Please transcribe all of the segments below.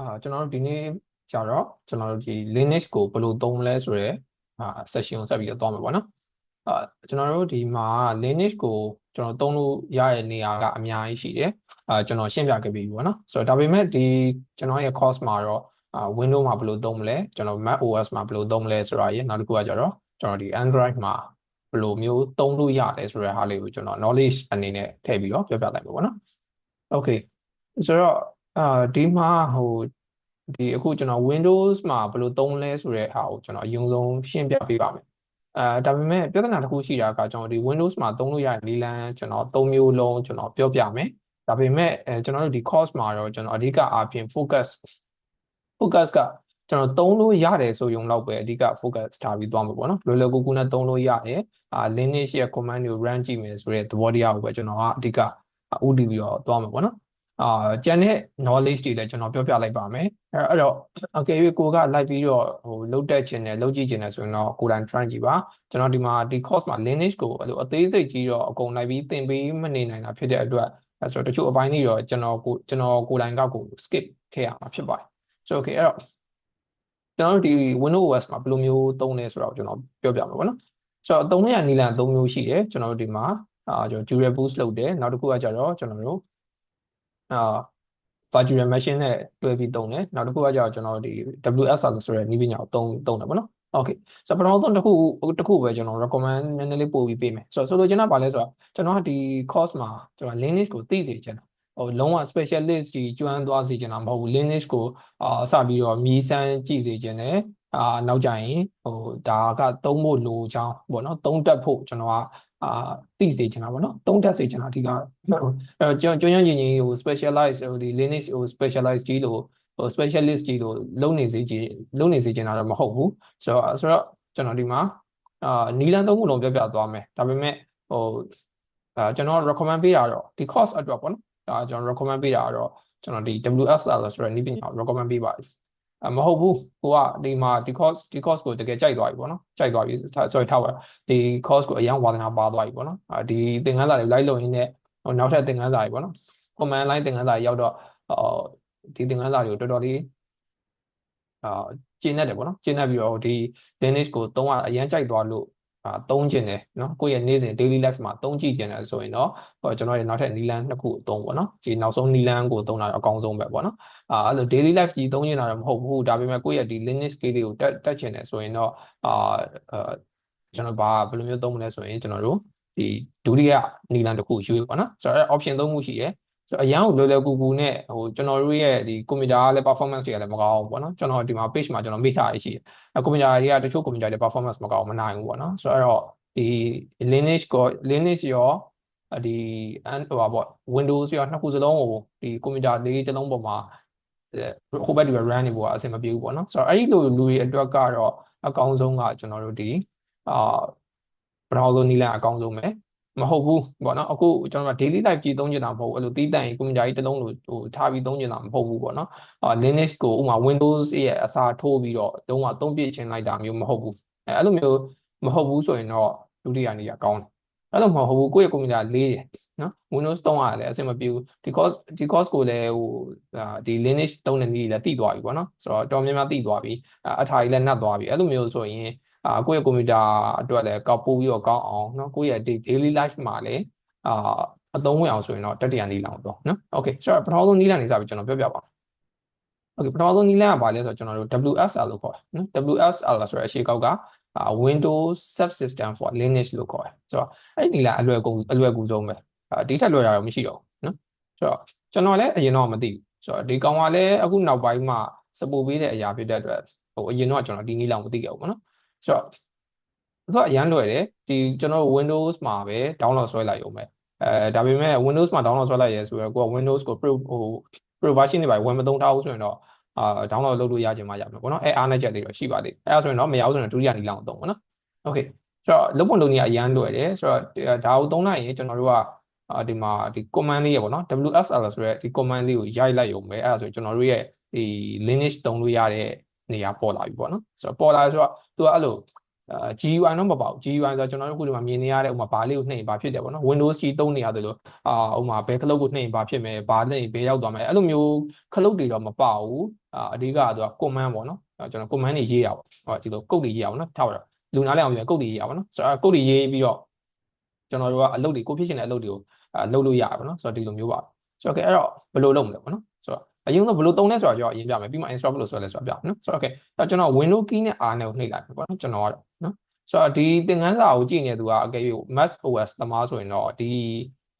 အာကျွန်တော်တို့ဒီနေ့ကြတော့ကျွန်တော်တို့ဒီ Linux ကိုဘယ်လိုသုံးမလဲဆိုရဲအာ session ကိုဆက်ပြီးတော့သွားမှာပေါ့နော်အာကျွန်တော်တို့ဒီမှာ Linux ကိုကျွန်တော်သုံးလို့ရတဲ့နေရာကအများကြီးရှိတယ်အာကျွန်တော်ရှင်းပြခဲ့ပြီပေါ့နော်ဆိုတော့ဒါပေမဲ့ဒီကျွန်တော်ရဲ့ course မှာတော့အာ Windows မှာဘယ်လိုသုံးမလဲကျွန်တော် Mac OS မှာဘယ်လိုသုံးမလဲဆိုတာရေနောက်တစ်ခုကကြတော့ကျွန်တော်ဒီ Android မှာဘယ်လိုမျိုးသုံးလို့ရတယ်ဆိုတဲ့ဟာလေးကိုကျွန်တော် knowledge အနေနဲ့ထည့်ပြီးတော့ပြောပြလိုက်ပါပေါ့နော် Okay ဆိုတော့ အာဒီမှာဟိုဒီအခုကျွန်တော် Windows မှာဘယ်လိုသုံးလဲဆိုတဲ့ဟာကိုကျွန်တော်အရင်ဆုံးရှင်းပြပေးပါမယ်အဲဒါပေမဲ့ပြဿနာတစ်ခုရှိတာကကျွန်တော်ဒီ Windows မှာသုံးလို့ရတဲ့နည်းလမ်းကျွန်တော်၃မျိုးလုံးကျွန်တော်ပြောပြမယ်ဒါပေမဲ့အဲကျွန်တော်တို့ဒီ course မှာတော့ကျွန်တော်အဓိကအားဖြင့် focus focus ကကျွန်တော်သုံးလို့ရတယ်ဆိုရုံလောက်ပဲအဓိက focus ထားပြီးသွားမှာပေါ့နော်လွယ်လွယ်ကူကူနဲ့သုံးလို့ရတယ်အာ Linux ရဲ့ command တွေကို run ကြည့်မယ်ဆိုတဲ့သဘောတရားကိုပဲကျွန်တော်ကအဓိကဥတည်ပြီးတော့သွားမှာပေါ့နော် အာကျန်တဲ့ knowledge တွေလည်းကျွန်တော်ပြောပြလိုက်ပါမယ်အဲအဲ့တော့ okay ကိုကလိုက်ပြီးတော့ဟိုလုတ်တက်ခြင်းနဲ့လုတ်ကြည့်ခြင်းနဲ့ဆိုရင်တော့ကိုယ်တိုင် try ကြည့်ပါကျွန်တော်ဒီမှာဒီ course မှာ Linux ကိုအဲ့လိုအသေးစိတ်ကြီးတော့အကုန်လိုက်ပြီးသင်ပေးမနေနိုင်တာဖြစ်တဲ့အတွက်အဲဆိုတော့တချို့အပိုင်းတွေတော့ကျွန်တော်ကိုကျွန်တော်ကိုယ်တိုင်ကကို skip ခဲ့ရမှာဖြစ်ပါတယ်ဆိုတော့ okay အဲ့တော့ကျွန်တော်တို့ဒီ Windows OS မှာဘယ်လိုမျိုးသုံးလဲဆိုတော့ကျွန်တော်ပြောပြမှာပေါ့နော်ဆိုတော့အသုံးရနည်းလမ်း၃မျိုးရှိတယ်ကျွန်တော်တို့ဒီမှာအာကျွန်တော် Dual Boost လုပ်တယ်နောက်တစ်ခုကကျတော့ကျွန်တော်တို့ အာ virtual machine နဲ့တွဲပြီးသုံးတယ်နောက်တစ်ခုကကျတော့ကျွန်တော်ဒီ WSR ဆိုတဲ့နည်းပညာကိုသုံးသုံးတယ်ပေါ့နော် okay ဆိုတော့ပထမဆုံးတစ်ခုတစ်ခုပဲကျွန်တော် recommend နည်းနည်းလေးပို့ပြီးပေးမယ်ဆိုတော့ဆိုလိုချင်တာဘာလဲဆိုတော့ကျွန်တော်ကဒီ course မှာကျွန်တော် Linux ကိုသိစေချင်တာဟိုလုံးဝ specialist ကြီးကျွမ်းသွားစေချင်တာမဟုတ်ဘူး Linux ကိုအာစပြီးတော့မြည်စမ်းကြည့်စေချင်တယ်အာနောက်ကြရင်ဟိုဒါကသုံးဖို့လိုချောင်းပေါ့နော်သုံးတက်ဖို့ကျွန်တော်က အာသိစေချင်တာပေါ့နော်သုံးတက်စေချင်တာအဓိကအဲကျွန်ကျွန်ရင်ရင်ဟို specialize ဟိုဒီ Linux ဟို specialize ကြီးလို့ဟို specialist ကြီးလို့လုံနေစေချင်လုံနေစေချင်တာတော့မဟုတ်ဘူးဆိုတော့ဆိုတော့ကျွန်တော်ဒီမှာအာနီလန်သုံးခုလုံးပြောပြသွားမယ်ဒါပေမဲ့ဟိုအာကျွန်တော် recommend ပေးတာတော့ဒီ course အတွက်ပေါ့နော်ဒါကျွန်တော် recommend ပေးတာတော့ကျွန်တော်ဒီ WSL ဆိုတဲ့နည်းပညာကို recommend ပေးပါတယ်အ မဟုတ်ဘူးကိုကဒီမှာဒီ course ဒီ course ကိုတကယ်ကြိုက်သွားပြီပေါ့နော်ကြိုက်သွားပြီ sorry ထားပါဒီ course ကိုအရင်ဝါသနာပါသွားပြီပေါ့နော်ဒီသင်ခန်းစာတွေ live လုပ်ရင်းနဲ့ဟိုနောက်ထပ်သင်ခန်းစာတွေပေါ့နော် command line သင်ခန်းစာတွေရောက်တော့အော်ဒီသင်ခန်းစာတွေကိုတော်တော်လေးအာကျင့်တတ်တယ်ပေါ့နော်ကျင့်တတ်ပြီးတော့ဒီ Linux ကိုသုံးရအရင်ကြိုက်သွားလို့ အာသုံးကျင်တယ်နော်ကိုယ့်ရဲ့နေ့စဉ် daily life မှာသုံးကြည့်ကျင်တယ်ဆိုရင်တော့ဟိုကျွန်တော်ရဲ့နောက်ထပ်နီလန်းနှစ်ခုအသုံးပေါ့နော်ဒီနောက်ဆုံးနီလန်းကိုသုံးတာအကောင်းဆုံးပဲပေါ့နော်အာအဲ့လို daily life ကြီးသုံးကျင်တာတော့မဟုတ်ဘူးဒါပေမဲ့ကိုယ့်ရဲ့ဒီ Linux scale လေးကိုတက်တက်ကျင်တယ်ဆိုရင်တော့အာအာကျွန်တော်ဘာဘယ်လိုမျိုးသုံးမလဲဆိုရင်ကျွန်တော်တို့ဒီဒုတိယနီလန်းတစ်ခုယူပေါ့နော်ဆိုတော့ option သုံးခုရှိတယ် ဆိုတော့အရန်ကိုလွယ်လွယ်ကူကူနဲ့ဟိုကျွန်တော်တို့ရဲ့ဒီကွန်ပျူတာကလည်း performance တွေကလည်းမကောင်းဘူးပေါ့နော်ကျွန်တော်ဒီမှာ page မှာကျွန်တော်မိထားရရှိတယ်အဲကွန်ပျူတာတွေကတချို့ကွန်ပျူတာတွေ performance မကောင်းမနိုင်ဘူးပေါ့နော်ဆိုတော့ဒီ Linux ကို Linux ရောဒီဟိုပါပေါ့ Windows ရောနှစ်ခုစလုံးကိုဒီကွန်ပျူတာလေးတစ်လုံးပေါ်မှာဟိုဘက်ဒီဘက် run နေဖို့အဆင်မပြေဘူးပေါ့နော်ဆိုတော့အဲ့ဒီလိုလူတွေအတွက်ကတော့အကောင်းဆုံးကကျွန်တော်တို့ဒီအာ browser နည်းလမ်းအကောင်းဆုံးပဲ မဟုတ်ဘူးပေါ့နော်အခုကျွန်တော်က daily life ကြီးသုံးချင်တာမဟုတ်ဘူးအဲ့လိုတီးတန့်ကွန်ပျူတာကြီးတစ်လုံးလိုဟိုထားပြီးသုံးချင်တာမဟုတ်ဘူးပေါ့နော်အာ Linux ကိုဥမာ Windows ရဲ့အစားထိုးပြီးတော့တုံးကသုံးပြချင်းလိုက်တာမျိုးမဟုတ်ဘူးအဲအဲ့လိုမျိုးမဟုတ်ဘူးဆိုရင်တော့ဒုတိယနေရာကောင်းတယ်အဲ့လိုမဟုတ်ဘူးကိုယ့်ရဲ့ကွန်ပျူတာလေးတယ်နော် Windows သုံးရတယ်အဆင်မပြေဘူးဒီ course ဒီ course ကိုလည်းဟိုဒီ Linux သုံးတဲ့နည်းလည်းသိသွားပြီပေါ့နော်ဆိုတော့တော်များများသိသွားပြီအထာကြီးလည်းနှက်သွားပြီအဲ့လိုမျိုးဆိုရင် အာကိုယ့်ရဲ့ကွန်ပျူတာအတွက်လည်းကောက်ပို့ပြီးတော့ကောင်းအောင်เนาะကိုယ့်ရဲ့ daily life မှာလည်းအာအသုံးဝင်အောင်ဆိုရင်တော့တတိယနည်းလမ်းတော့เนาะ okay ဆိုတော့ပထမဆုံးနည်းလမ်းနေစပြီးကျွန်တော်ပြောပြပါမယ် okay ပထမဆုံးနည်းလမ်းကဘာလဲဆိုတော့ကျွန်တော်တို့ WSL လို့ခေါ်တယ်နော် WSL ဆိုတဲ့အရှိကောက်က Windows Subsystem for Linux လို့ခေါ်တယ်ဆိုတော့အဲ့ဒီနည်းလမ်းအလွယ်ကူအလွယ်ကူဆုံးပဲဒီထက်လွယ်တာတော့မရှိတော့ဘူးနော်ဆိုတော့ကျွန်တော်လည်းအရင်တော့မသိဘူးဆိုတော့ဒီကောင်ကလည်းအခုနောက်ပိုင်းမှာ support ပေးတဲ့အရာဖြစ်တဲ့အတွက်ဟိုအရင်တော့ကျွန်တော်ဒီနည်းလမ်းမသိခဲ့ဘူးပေါ့နော် ဆိုတော့သူကအရန်လွယ်တယ်ဒီကျွန်တော် Windows မှာပဲ download ဆွဲလိုက်ရုံပဲအဲဒါပေမဲ့ Windows မှာ download ဆွဲလိုက်ရဲဆိုတော့ကိုက Windows ကို pro ဟို pro version တွေပါဝင်မသုံးထားဘူးဆိုရင်တော့အာ download လုပ်လို့ရချင်မှရမယ်ပေါ့နော်အဲအားနဲ့ချက်လေးတော့ရှိပါသေးတယ်အဲဒါဆိုရင်တော့မရဘူးဆိုရင်ဒုတိယနည်းလမ်းကိုသုံးပေါ့နော် okay ဆိုတော့လုပ်ပုံလုပ်နည်းအရန်လွယ်တယ်ဆိုတော့ဒါကိုသုံးလိုက်ရင်ကျွန်တော်တို့ကအာဒီမှာဒီ command လေးရပေါ့နော် WSL ဆိုရဲဒီ command လေးကိုရိုက်လိုက်ရုံပဲအဲဒါဆိုကျွန်တော်တို့ရဲ့ဒီ Linux သုံးလို့ရတဲ့ နေရာပေါ်လာပြီပေါ့နော်ဆိုတော့ပေါ်လာဆိုတော့သူကအဲ့လိုအာ GUI တော့မပေါ့ GUI ဆိုတော့ကျွန်တော်တို့ခုဒီမှာမြင်နေရတဲ့ဥမာဘာလေးကိုနှိပ်ရင်ဘာဖြစ်တယ်ပေါ့နော် Windows ကြီးသုံးနေရတယ်လို့အာဥမာဘယ်ခလုတ်ကိုနှိပ်ရင်ဘာဖြစ်မယ်ဘာနှိပ်ရင်ဘယ်ရောက်သွားမလဲအဲ့လိုမျိုးခလုတ်တွေတော့မပေါ့ဘူးအာအဓိကကသူက command ပေါ့နော်ကျွန်တော် command တွေရေးရပါဟောဒီလိုကုတ်တွေရေးရပါနော်ထားပါတော့လူနားလည်းအောင်ပြန်ကုတ်တွေရေးရပါနော်ဆိုတော့ကုတ်တွေရေးပြီးတော့ကျွန်တော်တို့ကအလုပ်တွေကိုဖြစ်ရှင်တဲ့အလုပ်တွေကိုအာလုပ်လို့ရပါနော်ဆိုတော့ဒီလိုမျိုးပါဆိုတော့ကဲအဲ့တော့ဘယ်လိုလုပ်မလဲပေါ့နော်ဆိုတော့ အရင်ကဘယ်လိုသုံးလဲဆိုတော့ကျွန်တော်အရင်ပြမယ်ပြီးမှ install ဘယ်လိုဆွဲလဲဆိုတော့ပြမယ်နော်ဆိုတော့ okay အဲ့ကျွန်တော် window key နဲ့ r နဲ့ကိုနှိပ်လိုက်မယ်ပေါ့နော်ကျွန်တော်ကတော့နော်ဆိုတော့ဒီသင်ခန်းစာကိုကြည့်နေသူကအကယ်၍ Mac OS သမားဆိုရင်တော့ဒီ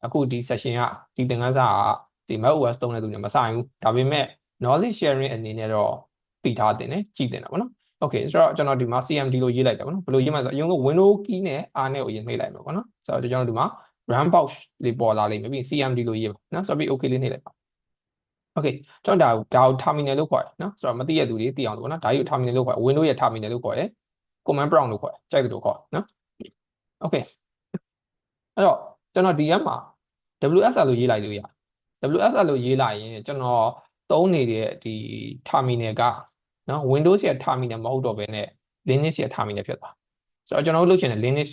အခုဒီ session ကဒီသင်ခန်းစာကဒီ Mac OS သုံးတဲ့သူနဲ့မဆိုင်ဘူးဒါပေမဲ့ knowledge sharing အနေနဲ့တော့သိထားတင်တယ်ကြည့်တင်တာပေါ့နော် okay ဆိုတော့ကျွန်တော်ဒီမှာ CMD လို့ရေးလိုက်တယ်ပေါ့နော်ဘယ်လိုရေးမှာဆိုအရင်က window key နဲ့ r နဲ့ကိုရေးနှိပ်လိုက်မယ်ပေါ့နော်ဆိုတော့ကျွန်တော်ဒီမှာ run box လေးပေါ်လာလိမ့်မယ်ပြီး CMD လို့ရေးပါနော်ဆိုတော့ပြီး okay လေးနှိပ်လိုက်ပါ okay ကျွန်တော်ဒါဒါကို terminal လို့ခေါ်တယ်နော်ဆိုတော့မသိရသူတွေသိအောင်လို့ပေါ့နော်ဒါကြီးကို terminal လို့ခေါ်တယ် window ရဲ့ terminal လို့ခေါ်တယ် command prompt လို့ခေါ်တယ်ကြိုက်တယ်လို့ခေါ်နော် okay အဲ့တော့ကျွန်တော်ဒီရက်မှာ WSL လို့ရေးလိုက်လို့ရ WSL လို့ရေးလိုက်ရင်ကျွန်တော်သုံးနေတဲ့ဒီ terminal ကနော် Windows ရဲ့ terminal မဟုတ်တော့ဘဲနဲ့ Linux ရဲ့ terminal ဖြစ်သွားဆိုတော့ကျွန်တော်တို့လုပ်ချင်တဲ့ Linux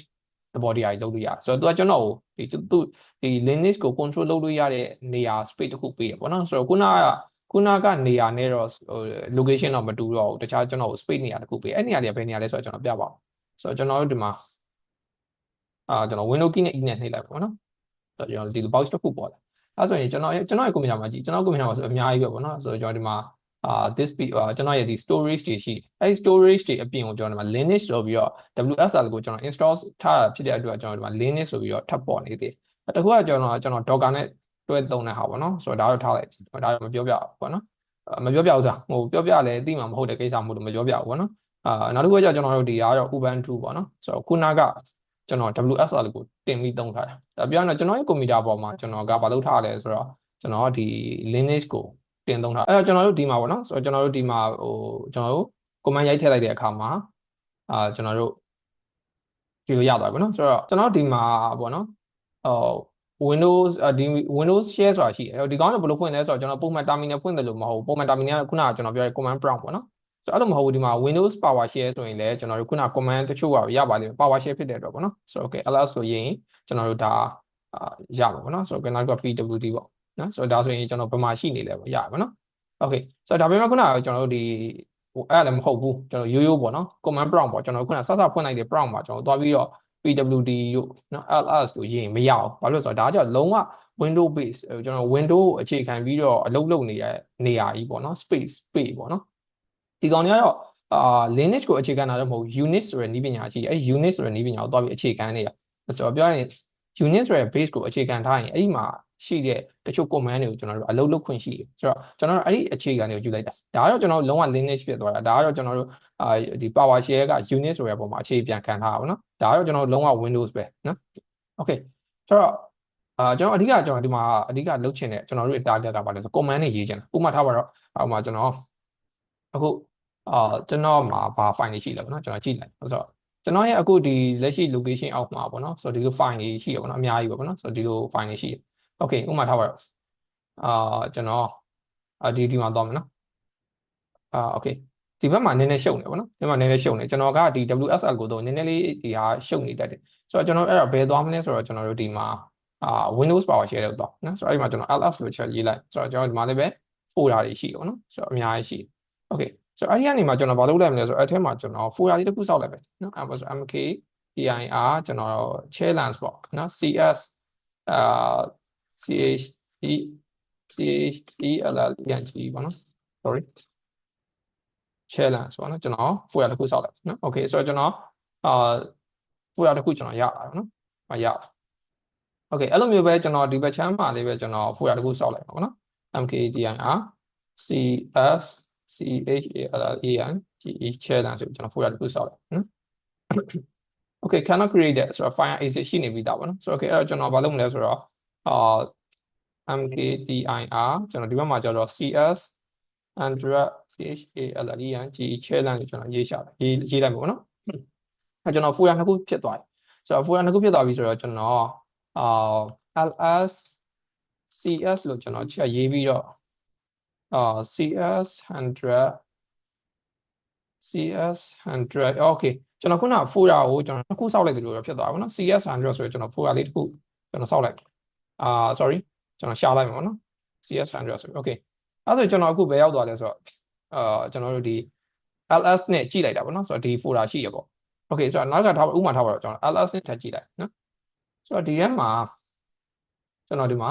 သဘောတရားကြီးလုပ်လို့ရတယ်ဆိုတော့သူကကျွန်တော်ကိုဒီသူဒီ Linux ကို control လုပ်လို့ရတဲ့နေရာ space တစ်ခုပေးရပေါ့နော်ဆိုတော့ခုနကခုနကနေရာနဲ့တော့ဟို location တော့မတူတော့ဘူးတခြားကျွန်တော်ကို space နေရာတစ်ခုပေးအဲ့နေရာတွေကဘယ်နေရာလဲဆိုတော့ကျွန်တော်ပြပါအောင်ဆိုတော့ကျွန်တော်တို့ဒီမှာအာကျွန်တော် window key နဲ့ e နဲ့နှိပ်လိုက်ပေါ့နော်ဆိုတော့ကျွန်တော်ဒီ box တစ်ခုပေါ်လာအဲဆိုရင်ကျွန်တော်ကျွန်တော်ရဲ့ computer မှာကြည့်ကျွန်တော် computer မှာဆိုအများကြီးပဲပေါ့နော်ဆိုတော့ကျွန်တော်ဒီမှာ အာ this be ကျွန်တော်ရဲ့ဒီ storage တွေရှိအဲဒီ storage တွေအပြင်ကိုကျွန်တော်ဒီမှာ Linux ဆိုပြီးတော့ WSL ကိုကျွန်တော် install ထားတာဖြစ်တဲ့အတွက်ကျွန်တော်ဒီမှာ Linux ဆိုပြီးတော့ထပ်ပေါ်နေသေးတယ်တခုကကျွန်တော်ကျွန်တော် Docker နဲ့တွဲသုံးတဲ့ဟာပေါ့နော်ဆိုတော့ဒါတော့ထားလိုက်ဒါတော့မပြောပြဘူးပေါ့နော်မပြောပြဘူးစားဟိုပြောပြလဲသိမှာမဟုတ်တဲ့ကိစ္စမို့လို့မပြောပြဘူးပေါ့နော်အာနောက်တစ်ခုကကျွန်တော်တို့ဒီကတော့ Ubuntu ပေါ့နော်ဆိုတော့ခုနကကျွန်တော် WSL ကိုတင်ပြီးသုံးထားတာဒါပြောရင်ကျွန်တော်ရဲ့ကွန်ပျူတာပေါ်မှာကျွန်တော်ကဘာလုပ်ထားလဲဆိုတော့ကျွန်တော်ဒီ Linux ကို တင်သုံးထားအဲ့တော့ကျွန်တော်တို့ဒီမှာပေါ့နော်ဆိုတော့ကျွန်တော်တို့ဒီမှာဟိုကျွန်တော်တို့ command ရိုက်ထည့်လိုက်တဲ့အခါမှာအာကျွန်တော်တို့ဒီလိုရသွားပြီနော်ဆိုတော့ကျွန်တော်ဒီမှာပေါ့နော်ဟို Windows ဒီ Windows share ဆိုတာရှိတယ်ဒီကောင်းကဘယ်လိုဖွင့်လဲဆိုတော့ကျွန်တော်ပုံမှန် terminal ဖွင့်တယ်လို့မဟုတ်ဘူးပုံမှန် terminal ကခုနကကျွန်တော်ပြောတဲ့ command prompt ပေါ့နော်ဆိုတော့အဲ့လိုမဟုတ်ဘူးဒီမှာ Windows Power Share ဆိုရင်လည်းကျွန်တော်တို့ခုန command တချို့ကရပါလိမ့်မယ် Power Share ဖြစ်တဲ့အတွက်ပေါ့နော်ဆိုတော့ okay ls လို့ရေးရင်ကျွန်တော်တို့ဒါအာရမှာပေါ့နော်ဆိုတော့နောက်က pwd ပေါ့ နော်ဆိုတော့ဒါဆိုရင်ကျွန်တော်ဘယ်မှာရှိနေလဲပေါ့ရပါပေါ့နော် okay ဆိုတော့ဒါပေမဲ့ခုနကကျွန်တော်တို့ဒီဟိုအဲ့လည်းမဟုတ်ဘူးကျွန်တော်ရိုးရိုးပေါ့နော် command prompt ပေါ့ကျွန်တော်ခုနစစဖွင့်လိုက်တဲ့ prompt မှာကျွန်တော်သွားပြီးတော့ pwd တို့နော် ls လို့ရေးရင်မရအောင်ဘာလို့လဲဆိုတော့ဒါကြောင့်လုံးဝ window base ကျွန်တော် window အခြေခံပြီးတော့အလုပ်လုပ်နေတဲ့နေရာကြီးပေါ့နော် space space ပေါ့နော်ဒီကောင်တွေကတော့အာ Linux ကိုအခြေခံတာတော့မဟုတ် Unix ဆိုတဲ့နည်းပညာရှိတယ်အဲဒီ Unix ဆိုတဲ့နည်းပညာကိုသွားပြီးအခြေခံနေရဆိုတော့ပြောရင် Unix ဆိုတဲ့ base ကိုအခြေခံထားရင်အဲ့ဒီမှာ ရှိတဲ့တချို့ command တွေကိုကျွန်တော်တို့အလုပ်လုပ်ခွင့်ရှိတယ်ဆိုတော့ကျွန်တော်တို့အဲ့ဒီအခြေခံတွေကိုယူလိုက်တာဒါကတော့ကျွန်တော်တို့လုံးဝ Linux ဖြစ်သွားတာဒါကတော့ကျွန်တော်တို့အာဒီ PowerShell က Unix ဆိုတဲ့ပုံမှာအခြေပြန်ခံထားတာပေါ့နော်ဒါကတော့ကျွန်တော်တို့လုံးဝ Windows ပဲနော် Okay ဆိုတော့အာကျွန်တော်အဓိကကျွန်တော်ဒီမှာအဓိကလုပ်ချင်တဲ့ကျွန်တော်တို့ target ကပါလဲဆို command တွေရေးချင်တာဥပမာထားပါတော့ဟိုမှာကျွန်တော်အခုအာကျွန်တော်မှာဘာ file တွေရှိလဲပေါ့နော်ကျွန်တော်ကြည့်လိုက်ဆိုတော့ကျွန်တော်ရဲ့အခုဒီလက်ရှိ location အောက်မှာပေါ့နော်ဆိုတော့ဒီလို file တွေရှိရပေါ့နော်အများကြီးပဲပေါ့နော်ဆိုတော့ဒီလို file တွေရှိရ okay ဥပမာထားပါတော့အာကျွန်တော်အာဒီဒီမှာသွားမယ်နော်အာ okay ဒီဘက်မှာနည်းနည်းရှုပ်နေပေါ့နော်ဒီမှာနည်းနည်းရှုပ်နေကျွန်တော်ကဒီ WSL ကိုတော့နည်းနည်းလေးဒီဟာရှုပ်နေတတ်တယ်ဆိုတော့ကျွန်တော်အဲ့တော့ဘယ်သွားမလဲဆိုတော့ကျွန်တော်တို့ဒီမှာအာ Windows PowerShell လို့တော့နော်ဆိုတော့အဲ့ဒီမှာကျွန်တော် ls လို့ချက်ရေးလိုက်ဆိုတော့ကျွန်တော်ဒီမှာလည်းပဲ folder တွေရှိတယ်ပေါ့နော်ဆိုတော့အများကြီးရှိ okay ဆိုတော့အဲ့ဒီကနေမှကျွန်တော်ဘာလုပ်လိုက်မလဲဆိုတော့အဲ့ထဲမှာကျွန်တော် folder လေးတစ်ခုစောက်လိုက်ပဲနော်အဲ့ဒါဆို mk dir ကျွန်တော် challenge ပေါ့နော် cs အာ ch e ch e l l e n g ပေါ့နော် sorry challenge ပေါ့နော်ကျွန်တော် folder တစ်ခုစောက်လိုက်နော် okay ဆိုတော့ကျွန်တော်အာ folder တစ်ခုကျွန်တော်ရလာနော်မရ okay အဲ့လိုမျိုးပဲကျွန်တော်ဒီဘက်ချမ်းမှာလေးပဲကျွန်တော် folder တစ်ခုစောက်လိုက်ပါပေါ့နော် mkdir cs C H A L L A N G E challenge ဆိုကျွန်တော် folder တစ်ခုစောက်လိုက်နော် okay cannot create that ဆိုတော့ file exit ရှိနေပြီသားပေါ့နော်ဆိုတော့ okay အဲ့တော့ကျွန်တော်ဘာလုပ်မလဲဆိုတော့ အာ mkdir ကျွန်တော်ဒီဘက်မှာကျတော့ cs android ch a l l e n g challenge ကျွန်တော်ရေးရှာတယ်ရေးရေးလိုက်မှာပေါ့နော်အဲကျွန်တော် folder နှစ်ခုဖြစ်သွားပြီဆိုတော့ folder နှစ်ခုဖြစ်သွားပြီဆိုတော့ကျွန်တော်အာ ls cs လို့ကျွန်တော်ချက်ရေးပြီးတော့အာ cs 100 CS 100 okay ကျွန်တော်ခုန folder ကိုကျွန်တော်တစ်ခုစောက်လိုက်တယ်လို့ဖြစ်သွားပါဘောနော် CS 100ဆိုရင်ကျွန်တော် folder လေးတစ်ခုကျွန်တော်စောက်လိုက် အာ sorry ကျွန်တော်ရှာလိုက်မှာပေါ့နော် CS 100ဆို okay အဲဆိုကျွန်တော်အခုဘယ်ရောက်သွားလဲဆိုတော့အာကျွန်တော်တို့ဒီ ls နဲ့ကြည့်လိုက်တာပေါ့နော်ဆိုတော့ဒီ folder ရှိရပေါ့ okay ဆိုတော့နောက်ကထားဥမာထားပါတော့ကျွန်တော် ls နဲ့ထပ်ကြည့်လိုက်နော်ဆိုတော့ဒီထဲမှာကျွန်တော်ဒီမှာ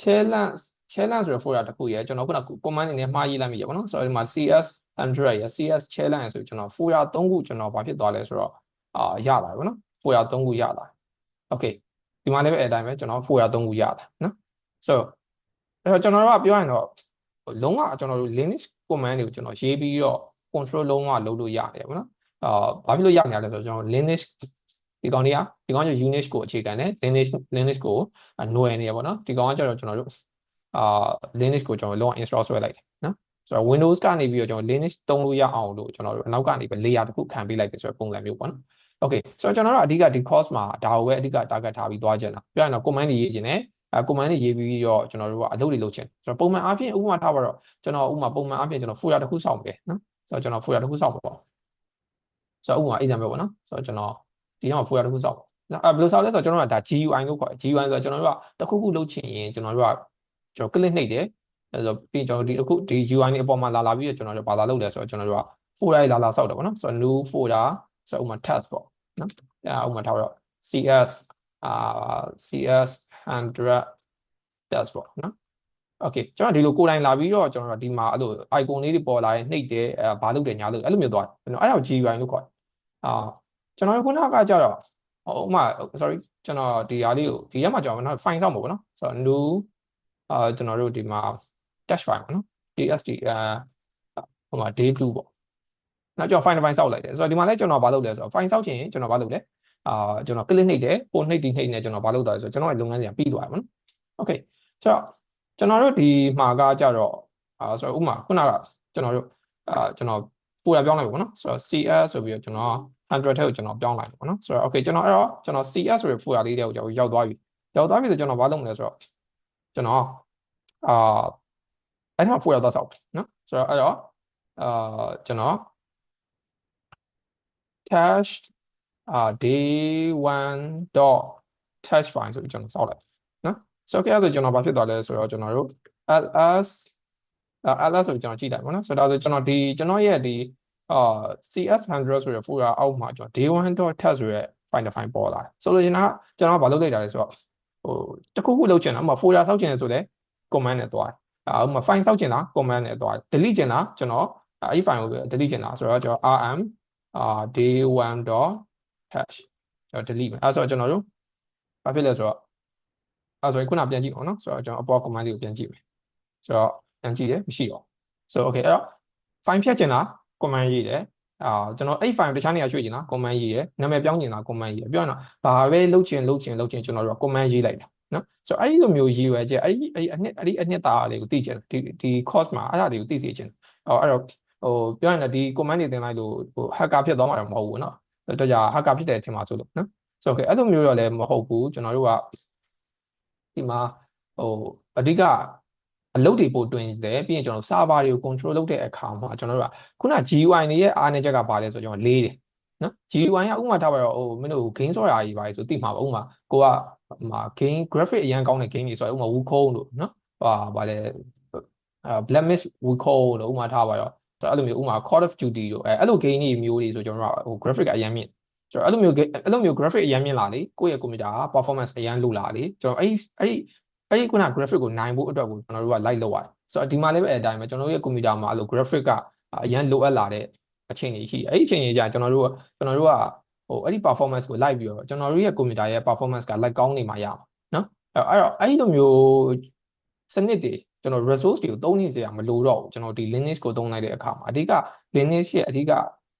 challenge challenge ဆိုတဲ့ folder တစ်ခုရယ်ကျွန်တော်ခုန command အနေနဲ့မှားရေးလိုက်မိရပေါ့နော်ဆိုတော့ဒီမှာ cs 100ရယ် cs challenge ဆိုကျွန်တော် folder 3ခုကျွန်တော်ဘာဖြစ်သွားလဲဆိုတော့အာရလာပြီပေါ့နော် folder 3ခုရလာ okay ဒီမှာလည်းပဲအဲ့တိုင်းပဲကျွန်တော် folder 3ခုရလာနော်ဆိုတော့အဲ့တော့ကျွန်တော်တို့ကပြောရင်တော့လုံးဝကျွန်တော်တို့ Linux command တွေကိုကျွန်တော်ရေးပြီးတော့ control လုံးဝလုပ်လို့ရတယ်ပေါ့နော်အာဘာဖြစ်လို့ရနေရလဲဆိုတော့ကျွန်တော် Linux ဒီကောင်တွေကဒီကောင်က Unix ကိုအခြေခံတယ် Linux Linux ကိုຫນွယ်နေရပေါ့နော်ဒီကောင်ကကျတော့ကျွန်တော်တို့အာ Linux ကိုကျွန်တော်လုံးဝ install ဆွဲလိုက်တယ်နော်ဆိုတော့ Windows ကနေပြီးတော့ကျွန်တော် Linux သုံးလို့ရအောင်လို့ကျွန်တော်တို့အနောက်ကနေပဲ layer တစ်ခုခံပေးလိုက်တယ်ဆိုတဲ့ပုံစံမျိုးပေါ့နော် Okay ဆိုတော့ကျွန်တော်တို့အဓိကဒီ course မှာဒါကိုပဲအဓိက target ထားပြီးသွားကြတာပြောရင်တော့ command တွေရေးခြင်းနဲ့အဲ command တွေရေးပြီးတော့ကျွန်တော်တို့ကအလုပ်တွေလုပ်ခြင်းဆိုတော့ပုံမှန်အားဖြင့်ဥပမာထားပါတော့ကျွန်တော်ဥပမာပုံမှန်အားဖြင့်ကျွန်တော် folder တစ်ခုစောင့်မယ်နော်ဆိုတော့ကျွန်တော် folder တစ်ခုစောင့်မှာပေါ့ဆိုတော့ဥပမာ example ပေါ့နော်ဆိုတော့ကျွန်တော်ဒီမှာ folder တစ်ခုစောင့်အဲဘယ်လိုစောင့်လဲဆိုတော့ကျွန်တော်ကဒါ GUI လို့ခေါ်တယ် GUI ဆိုတော့ကျွန်တော်တို့ကတစ်ခုခုလုပ်ချင်ရင်ကျွန်တော်တို့ကကျွန်တော် click နှိပ်တယ်အဲဆိုပြီးကျွန်တော်ဒီအခုဒီ UI နဲ့အပေါ်မှာလာလာပြီးတော့ကျွန်တော်တို့ဘာသာလုပ်လဲဆိုတော့ကျွန်တော်တို့က folder လာလာစောက်တယ်ပေါ့နော်ဆိုတော့ new folder ဆိုတော့ဥပမာ task ပေါ့ နော်အဲဥပမာထားတော့ CS အာ CS 100 task ပေါ့နော် okay ကျွန်တော်ဒီလိုကိုယ်တိုင်လာပြီးတော့ကျွန်တော်ဒီမှာအဲ့လို icon လေးတွေပေါ်လာရင်နှိပ်တယ်အဲဘာလုပ်တယ်ညာလုပ်အဲ့လိုမျိုးသွားကျွန်တော်အဲ့ဒါကို GUI လို့ခေါ်တယ်အာကျွန်တော်ခုနကကြတော့ဥမာ sorry ကျွန်တော်ဒီဟာလေးကိုဒီရက်မှာကျွန်တော် file ဆောက်မှာပေါ့နော်ဆိုတော့ new အာကျွန်တော်တို့ဒီမှာ dash file ပေါ့နော် tst အာဟိုမှာ day 2ပေါ့ နောက်ကျွန်တော် file တစ် file ဆောက်လိုက်တယ်ဆိုတော့ဒီမှာလည်းကျွန်တော်ဘာလုပ်လဲဆိုတော့ file ဆောက်ချင်ရင်ကျွန်တော်ဘာလုပ်လဲအာကျွန်တော် click နှိပ်တယ်ပို့နှိပ်တီနှိပ်နေကျွန်တော်ဘာလုပ်တာလဲဆိုတော့ကျွန်တော်ရဲ့လုပ်ငန်းစဉ်ပြီးသွားပြီပေါ့နော် okay ဆိုတော့ကျွန်တော်တို့ဒီမှာကကြတော့အာဆိုတော့ဥမာခုနကကျွန်တော်တို့အာကျွန်တော်ပို့ရပြောင်းလိုက်ပါဘောနော်ဆိုတော့ CS ဆိုပြီးတော့ကျွန်တော်100ထဲကိုကျွန်တော်ပြောင်းလိုက်ပါဘောနော်ဆိုတော့ okay ကျွန်တော်အဲ့တော့ကျွန်တော် CS ဆိုတဲ့ folder လေးတွေကိုကျွန်တော်ရောက်သွားပြီရောက်သွားပြီဆိုကျွန်တော်ဘာလုပ်မလဲဆိုတော့ကျွန်တော်အာအဲ့ဒါ folder သွားဆောက်နော်ဆိုတော့အဲ့တော့အာကျွန်တော် touch အာ day1.touch file ဆိုပြီးကျွန်တော်ဆောက်လိုက်နော်ဆိုတော့အဲ့ဒါဆိုကျွန်တော်ဘာဖြစ်သွားလဲဆိုတော့ကျွန်တော်တို့ ls ls ဆိုကျွန်တော်ကြည့်လိုက်ပါနော်ဆိုတော့ဒါဆိုကျွန်တော်ဒီကျွန်တော်ရဲ့ဒီအာ cs100 ဆိုရယ် folder အောက်မှာကျွန်တော် day1.test ဆိုရယ် file file ပေါ်လာဆိုလို့ကျွန်တော်ကျွန်တော်ဘာလုပ်လိုက်တာလဲဆိုတော့ဟိုတခုခုလုပ်ချင်တာဥပမာ folder ဆောက်ချင်တယ်ဆိုလဲ command နဲ့သွားအာဥပမာ file ဆောက်ချင်တာ command နဲ့သွား delete ချင်တာကျွန်တော်အဲ့ဒီ file ကို delete ချင်တာဆိုတော့ကျွန်တော် rm အာ day1.hash ကျွန်တော် delete မယ်အဲ့ဆိုတော့ကျွန်တော်တို့ဘာဖြစ်လဲဆိုတော့အဲ့ဆိုရင်ခုနပြန်ကြည့်အောင်နော်ဆိုတော့ကျွန်တော်အပေါ် command လေးကိုပြန်ကြည့်မယ်ဆိုတော့ပြန်ကြည့်တယ်မရှိတော့ so okay အဲ့တော့ file ဖြတ်ချင်တာ command ရေးတယ်အာကျွန်တော်အဲ့ file တခြားနေရာရွှေ့ချင်တာ command ရေးရယ်နာမည်ပြောင်းချင်တာ command ရေးရယ်ပြောရအောင်ဘာပဲလုပ်ချင်လုပ်ချင်လုပ်ချင်ကျွန်တော်တို့က command ရေးလိုက်တာနော်ဆိုတော့အဲ့ဒီလိုမျိုးရေးရွယ်ချက်အဲ့ဒီအဲ့ဒီအနှစ်အဲ့ဒီအနှစ်သားလေးကိုသိချင်ဒီဒီ course မှာအဲ့ဒါတွေကိုသိစေချင်အော်အဲ့တော့ ဟိုပြောရရင်ဒီ command တွေတင်လိုက်လို့ဟို hacker ဖြစ်သွားမှာတော့မဟုတ်ဘူးเนาะတော့ကြာ hacker ဖြစ်တဲ့အချိန်မှာဆိုလို့နော်ဆိုတော့အဲ့လိုမျိုးတော့လည်းမဟုတ်ဘူးကျွန်တော်တို့ကဒီမှာဟိုအဓိကအလုပ်တွေပို့တွင်တယ်ပြီးရင်ကျွန်တော် server တွေကို control လုပ်တဲ့အခါမှာကျွန်တော်တို့ကခုန GUI တွေရဲ့အားနည်းချက်ကဘာလဲဆိုတော့ကျွန်တော်လေးတယ်နော် GUI ကဥမာထားပါတော့ဟိုမင်းတို့ game ဆော့ရာကြီးပါဆိုသိမှာပါဥမာကိုကဟိုမှာ game graphic အရန်ကောင်းတဲ့ game တွေဆိုတော့ဥမာ Wukong တို့နော်ဟာဗာလဲအဲ Black Mist Wukong တို့ဥမာထားပါတော့ အဲ့လိုမျိုးဥမာ Call of Duty တို့အဲအဲ့လို game တွေမျိုးတွေဆိုကျွန်တော်တို့ကဟို graphic အရန်မြင့်ကျွန်တော်အဲ့လိုမျိုးအဲ့လိုမျိုး graphic အရန်မြင့်လာလေကိုယ့်ရဲ့ computer က performance အရန်လိုလာလေကျွန်တော်အဲ့အဲ့အဲ့ဒီခုန graphic ကိုနိုင်ဖို့အတွက်ကိုကျွန်တော်တို့က light လုပ်ရတယ်ဆိုတော့ဒီမှာလည်းပဲအဲ့အတိုင်းပဲကျွန်တော်တို့ရဲ့ computer မှာအဲ့လို graphic ကအရန်လိုအပ်လာတဲ့အချိန်ကြီးရှိအဲ့ဒီအချိန်ကြီးကြာကျွန်တော်တို့ကကျွန်တော်တို့ကဟိုအဲ့ဒီ performance ကို light ပြီးတော့ကျွန်တော်တို့ရဲ့ computer ရဲ့ performance က light ကောင်းနေမှာရမှာနော်အဲ့တော့အဲ့ဒီလိုမျိုးစနစ်တွေ ကျွန်တော် resource တွေကိုသုံးနေစရာမလိုတော့ဘူးကျွန်တော်ဒီ Linux ကိုသုံးလိုက်တဲ့အခါမှာအဓိက Linux ရဲ့အဓိက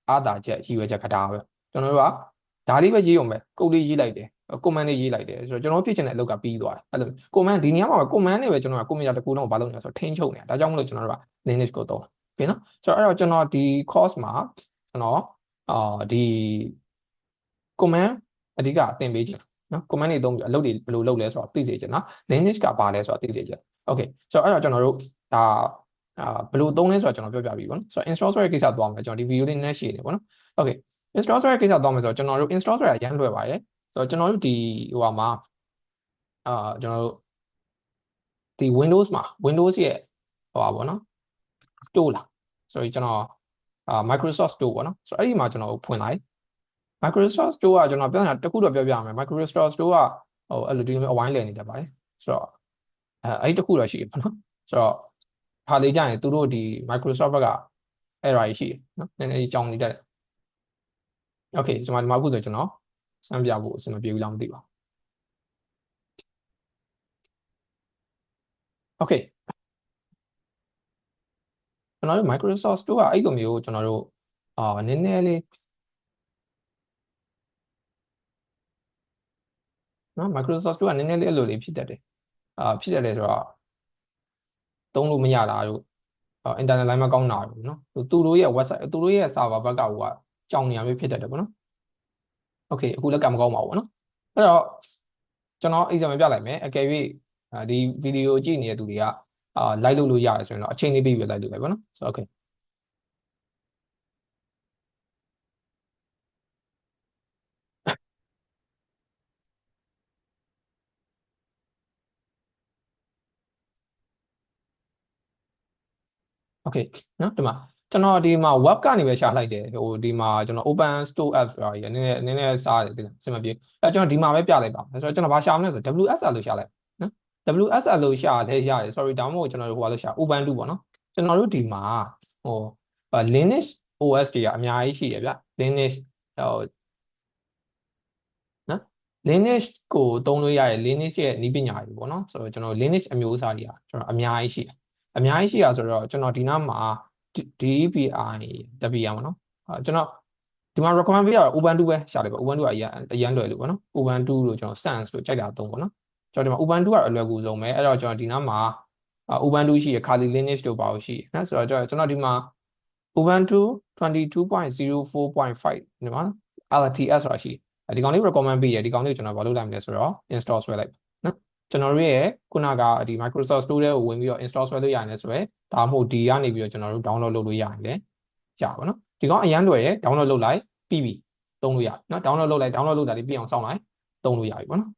အားသာချက်ရည်ရွယ်ချက်ကဒါပဲကျွန်တော်တို့ကဒါလေးပဲရေးအောင်ပဲကုတ်လေးရေးလိုက်တယ် command လေးရေးလိုက်တယ်ဆိုတော့ကျွန်တော်ဖြစ်ချင်တဲ့အလုပ်ကပြီးသွားတယ်အဲ့လို command ဒီနေရာမှာ command နဲ့ပဲကျွန်တော်က computer တစ်ခုလုံးကိုဘာလုပ်နေလဲဆိုတော့ထိန်းချုပ်နေတာဒါကြောင့်မလို့ကျွန်တော်တို့က Linux ကိုသုံးတယ်โอเคနော်ဆိုတော့အဲ့တော့ကျွန်တော်ဒီ course မှာကျွန်တော်အာဒီ command အဓိကသင်ပေးချင်နော် command တွေသုံးပြီးအလုပ်တွေဘယ်လိုလုပ်လဲဆိုတော့သိစေချင်နော် Linux ကဘာလဲဆိုတော့သိစေချင် okay ဆိုတော့အဲ့တော့ကျွန်တော်တို့ဒါအာဘယ်လိုသုံးလဲဆိုတာကျွန်တော်ပြောပြပြီပေါ့နော်ဆိုတော့ install ဆိုတဲ့ကိစ္စသွားမယ်ကျွန်တော်ဒီ video လေးနည်းနည်းရှင်းနေပေါ့နော် okay install ဆိုတဲ့ကိစ္စသွားမယ်ဆိုတော့ကျွန်တော်တို့ install ဆိုတာရမ်းလွယ်ပါရဲ့ဆိုတော့ကျွန်တော်တို့ဒီဟိုဟာမှာအာကျွန်တော်တို့ဒီ Windows မှာ Windows ရဲ့ဟိုပါပေါ့နော် store လား sorry ကျွန်တော်အာ Microsoft Store ပေါ့နော်ဆိုတော့အဲ့ဒီမှာကျွန်တော်ဖွင့်လိုက် Microsoft Store ကကျွန်တော်ပြောတာတခုတော့ပြောပြရမယ် Microsoft Store ကဟိုအဲ့လိုဒီလိုမျိုးအဝိုင်းလည်နေတတ်ပါတယ်ဆိုတော့ အဲအဲ့ဒီတခုတော့ရှိရပါတော့ဆိုတော့ဖာလေးကြရင်သူတို့ဒီ Microsoft ဘက်က error ရှိတယ်နော်နည်းနည်းကြောင်းနေတတ်တယ် Okay ကျွန်တော်ဒီမှာအခုဆိုကျွန်တော်စမ်းပြဖို့အဆင်မပြေဘူးလားမသိပါဘူး Okay ကျွန်တော်တို့ Microsoft Store ကအဲ့လိုမျိုးကျွန်တော်တို့အာနည်းနည်းလေးနော် Microsoft Store ကနည်းနည်းလေးအဲ့လိုလေးဖြစ်တတ်တယ် အာဖြစ်တတ်တယ်ဆိုတော့သုံးလို့မရတာတို့အာ internet line မကောင်းတာတို့နော်သူတို့ရဲ့ website သူတို့ရဲ့ server ဘက်ကဟိုကကြောင်နေရမျိုးဖြစ်တတ်တယ်ပေါ့နော် Okay အခုလက်ကမကောင်းပါဘူးပေါ့နော်အဲ့တော့ကျွန်တော် example ပြလိုက်မယ်အကယ်၍ဒီဗီဒီယိုကြည့်နေတဲ့သူတွေကအာ like လုပ်လို့ရတယ်ဆိုရင်တော့အချိန်လေးပြီးပြီး like လုပ်လိုက်ပေါ့နော်ဆိုတော့ okay okay နော်ဒီမှာကျွန်တော်ဒီမှာ web ကနေပဲရှာလိုက်တယ်ဟိုဒီမှာကျွန်တော် open store app ဆိုတာကြီးနည်းနည်းနည်းနည်းစားတယ်ဒီလားအဆင်မပြေအဲကျွန်တော်ဒီမှာပဲပြလိုက်ပါမယ်ဆိုတော့ကျွန်တော်ဘာရှာမလဲဆို WSL လို့ရှာလိုက်နော် WSL လို့ရှာတယ်ရတယ် sorry ဒါမှမဟုတ်ကျွန်တော်တို့ဟိုလို့ရှာ Ubuntu ပေါ့နော်ကျွန်တော်တို့ဒီမှာဟို Linux OS တွေကအများကြီးရှိရဗျ Linux ဟိုနော် Linux ကိုသုံးလို့ရရဲ့ Linux ရဲ့နည်းပညာတွေပေါ့နော်ဆိုတော့ကျွန်တော် Linux အမျိုးအစားတွေကကျွန်တော်အများကြီးရှိတယ် အများကြီးရှိရဆိုတော့ကျွန်တော်ဒီနားမှာ DPI WM ပေါ့နော်အဲကျွန်တော်ဒီမှာ recommend ပေးရတော့ Ubuntu ပဲရှာလိုက်ပါ Ubuntu ကအရန်အရန်လွယ်လို့ပေါ့နော် Ubuntu လို့ကျွန်တော် Sans လို့ကြိုက်တာသုံးပေါ့နော်ကျွန်တော်ဒီမှာ Ubuntu ကအလွယ်ကူဆုံးပဲအဲ့တော့ကျွန်တော်ဒီနားမှာ Ubuntu ရှိရ Kali Linux တို့ပါလို့ရှိရနော်ဆိုတော့ကျွန်တော်ဒီမှာ Ubuntu 22.04.5ဒီမှာ LTS ဆိုတာရှိတယ်ဒီကောင်လေး recommend ပေးရဒီကောင်လေးကိုကျွန်တော်ဘာလုပ်လိုက်မလဲဆိုတော့ install ဆွဲလိုက်နော် ကျွန်တော်တို့ရဲ့ခုနကဒီ Microsoft Store ကိုဝင်ပြီးတော့ install ဆွဲလို့ရတယ်ဆိုရယ်ဒါမှမဟုတ်ဒီကနေပြီးတော့ကျွန်တော်တို့ download လုပ်လို့ရတယ်လေရပါတော့ဒီကောင်အရန်လွယ်ရယ် download လုပ်လိုက်ပြီးပြီသုံးလို့ရနော် download လုပ်လိုက် download လုပ်တာလေးပြည့်အောင်စောင့်လိုက်သုံးလို့ရပြီပေါ့နော်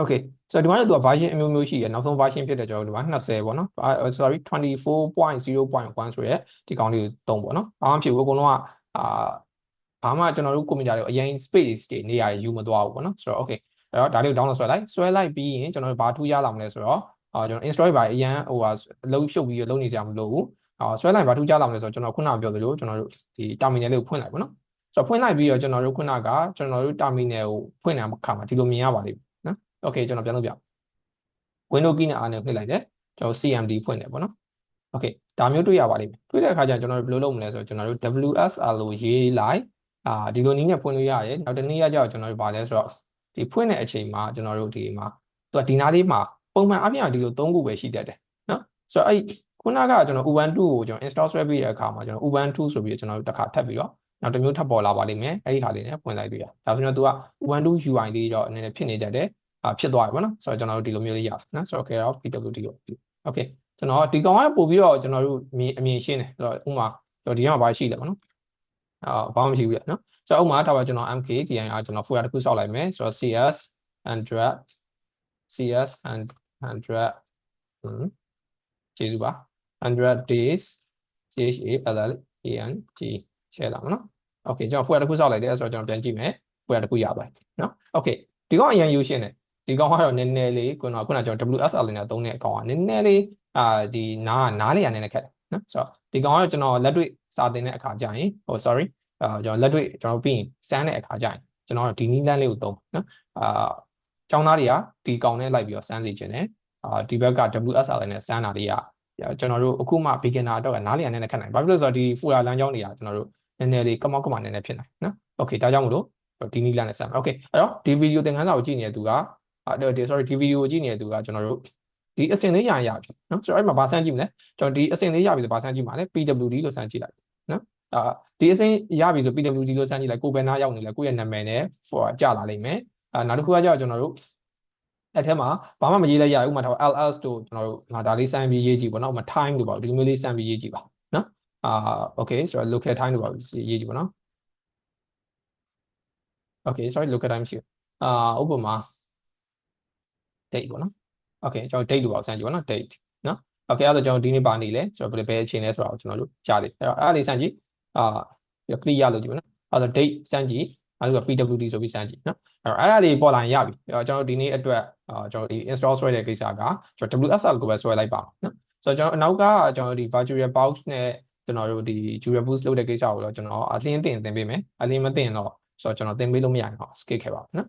Okay ဆိုတော့ဒီမှာတော့သူက version အမျိုးမျိုးရှိရယ်နောက်ဆုံး version ဖြစ်တဲ့ကျွန်တော်တို့ဒီမှာ20ပေါ့နော် sorry 24.0.1ဆိုရယ်ဒီကောင်လေးကိုသုံးပေါ့နော်ဘာမှဖြစ်ဘူးအကုန်လုံးကအာဘာမှကျွန်တော်တို့ကွန်ပျူတာတွေကိုအရင် space တွေနေရာယူမသွားဘူးပေါ့နော်ဆိုတော့ okay အဲ့တော့ဒါလေးကို download ဆွဲလိုက်ဆွဲလိုက်ပြီးရင်ကျွန်တော်တို့ဘာထူးရလာမလဲဆိုတော့အာကျွန်တော် install ပါအရင်ဟိုဟာအလုံးရှုပ်ပြီးလုံးနေစရာမလိုဘူးအာဆွဲလိုက်ဘာထူးကြလာမလဲဆိုတော့ကျွန်တော်ခုနကပြောသလိုကျွန်တော်တို့ဒီ terminal လေးကိုဖွင့်လိုက်ပေါ့နော်ဆိုတော့ဖွင့်လိုက်ပြီးတော့ကျွန်တော်တို့ခုနကကျွန်တော်တို့ terminal ကိုဖွင့်တဲ့အခါမှာဒီလိုမြင်ရပါလိမ့်မယ်နော် okay ကျွန်တော်ပြန်လုပ်ပြ window key နဲ့အားနဲ့နှိပ်လိုက်တယ်ကျွန်တော် CMD ဖွင့်တယ်ပေါ့နော် okay ဒါမျိုးတွေ့ရပါလိမ့်မယ်တွေ့တဲ့အခါကျကျွန်တော်တို့ဘယ်လိုလုပ်မလဲဆိုတော့ကျွန်တော်တို့ WSL လို့ရေးလိုက်အာဒီလိုနည်းနဲ့ဖွင့်လို့ရတယ်နောက်တစ်နည်းကကျတော့ကျွန်တော်တို့ဗာလဲဆိုတော့ ဒီဖွင့်တဲ့အချိန်မှာကျွန်တော်တို့ဒီမှာသူကဒီနားလေးမှာပုံမှန်အပြင်ကဒီလို၃ခုပဲရှိတတ်တယ်နော်ဆိုတော့အဲ့ခုနကကျွန်တော် Ubuntu ကိုကျွန်တော် install ဆွဲပြီးတဲ့အခါမှာကျွန်တော် Ubuntu ဆိုပြီးကျွန်တော်တို့တစ်ခါထပ်ပြီးတော့နောက်တစ်မျိုးထပ်ပေါ်လာပါလိမ့်မယ်အဲ့ဒီဟာလေးနဲ့ဖွင့်လိုက်ပြီးရဒါဆိုတော့သူက Ubuntu UI လေးတော့အနေနဲ့ဖြစ်နေတတ်တယ်အာဖြစ်သွားပြီပေါ့နော်ဆိုတော့ကျွန်တော်တို့ဒီလိုမျိုးလေးရနော်ဆိုတော့ care of pwd ကို okay ကျွန်တော်ဒီကောင်ကပို့ပြီးတော့ကျွန်တော်တို့အမြင်အမြင်ရှင်းတယ်ဆိုတော့ဥမာကျွန်တော်ဒီကဘာရှိလဲပေါ့နော် အာဘာမှမရှိဘူးပြနော်ဆိုတော့ဥမာထားပါကျွန်တော် mk dir ကျွန်တော် folder တစ်ခုစောက်လိုက်မယ်ဆိုတော့ cs 100 cs 100อืมကျေးဇူးပါ100 days chall an g ရှယ်လာမနော် okay ကျွန်တော် folder တစ်ခုစောက်လိုက်တယ်ဆိုတော့ကျွန်တော်ပြန်ကြည့်မယ် folder တစ်ခုရပါတယ်နော် okay ဒီကောင်အရင်ယူရှင်းတယ်ဒီကောင်ကတော့နည်းနည်းလေးခုနကခုနကျွန်တော် WSL နဲ့သုံးတဲ့အကောင်ကနည်းနည်းလေးအာဒီနားနားလေးရနည်းနည်းခက်တယ်နော်ဆိုတော့ဒီကောင်ကတော့ကျွန်တော်လက်တွေ့ စာသင်တဲ့အခါကျရင်ဟို sorry အာကျွန်တော်လက်တွေ့ကျွန်တော်ပြီးရင်စမ်းတဲ့အခါကျရင်ကျွန်တော်ဒီနီးလန်းလေးကိုသုံးနော်အာကျောင်းသားတွေကဒီကောင်နဲ့လိုက်ပြီးတော့စမ်းစီခြင်းတယ်အာဒီဘက်က WSL နဲ့စမ်းတာတွေကကျွန်တော်တို့အခုမှ beginner တော့နားလေးရနည်းနည်းခက်နိုင်ဘာဖြစ်လို့ဆိုတော့ဒီ folder လမ်းကြောင်းတွေကကျွန်တော်တို့နည်းနည်းလေးကမောက်ကမောက်နည်းနည်းဖြစ်နိုင်နော် okay ဒါကြောင့်မလို့ဒီနီးလန်းနဲ့စမ်းမယ် okay အဲ့တော့ဒီဗီဒီယိုသင်ခန်းစာကိုကြည့်နေတဲ့သူကအာဒီ sorry ဒီဗီဒီယိုကိုကြည့်နေတဲ့သူကကျွန်တော်တို့ဒီအစင်လေးရရပြီနော်ဆိုတော့အဲ့မှာဘာစမ်းကြည့်မလဲကျွန်တော်ဒီအစင်လေးရပြီဆိုဘာစမ်းကြည့်မှာလဲ PWD လို့စမ်းကြည့်လိုက်နော် အာဒီအစင်ရပြီဆို PWD လို့စမ်းကြည့်လိုက်ကိုယ်ပဲနားရောက်နေလဲကိုယ့်ရဲ့နာမည်နဲ့ဟိုကြာလာလိမ့်မယ်အာနောက်တစ်ခုကကျတော့ကျွန်တော်တို့အဲ့ထဲမှာဘာမှမရေးလိုက်ရဘူးဥပမာထား ls တို့ကျွန်တော်တို့ငါဒါလေးစမ်းပြီးရေးကြည့်ပေါ့နော်ဥပမာ time တို့ပေါ့ဒီလိုမျိုးလေးစမ်းပြီးရေးကြည့်ပါနော်အာ okay ဆိုတော့ local time တို့ပေါ့ရေးကြည့်ပေါ့နော် okay sorry local time ရှိအာဥပမာ date ပေါ့နော် okay ကျွန်တော် date လို့ပေါ့စမ်းကြည့်ပေါ့နော် date နော် okay အဲ့တော့ကျွန်တော်ဒီနေ့ပါနေလဲဆိုတော့ဘယ်အချိန်လဲဆိုတော့ကျွန်တော်တို့ကြားတယ်အဲ့တော့အဲ့ဒါလေးစမ်းကြည့် အာ clear လို့ကြည့်ပေါ့နော်အဲ့တော့ date စမ်းကြည့်အဲ့ဒါ PWD ဆိုပြီးစမ်းကြည့်နော်အဲ့တော့အဲ့ဒါလေးပေါ်လာရင်ရပြီအဲ့တော့ကျွန်တော်ဒီနေ့အတွက်အာကျွန်တော်ဒီ install ဆွဲတဲ့ကိစ္စကကျွန်တော် WSL ကိုပဲဆွဲလိုက်ပါနော်ဆိုတော့ကျွန်တော်အနောက်ကကျွန်တော်ဒီ virtual box နဲ့ကျွန်တော်တို့ဒီ Jura Boost လုပ်တဲ့ကိစ္စကိုတော့ကျွန်တော်အလင်းတင်သင်ပေးမယ်အလင်းမတင်တော့ဆိုတော့ကျွန်တော်သင်ပေးလို့မရရင်တော့ skip ခဲ့ပါနော်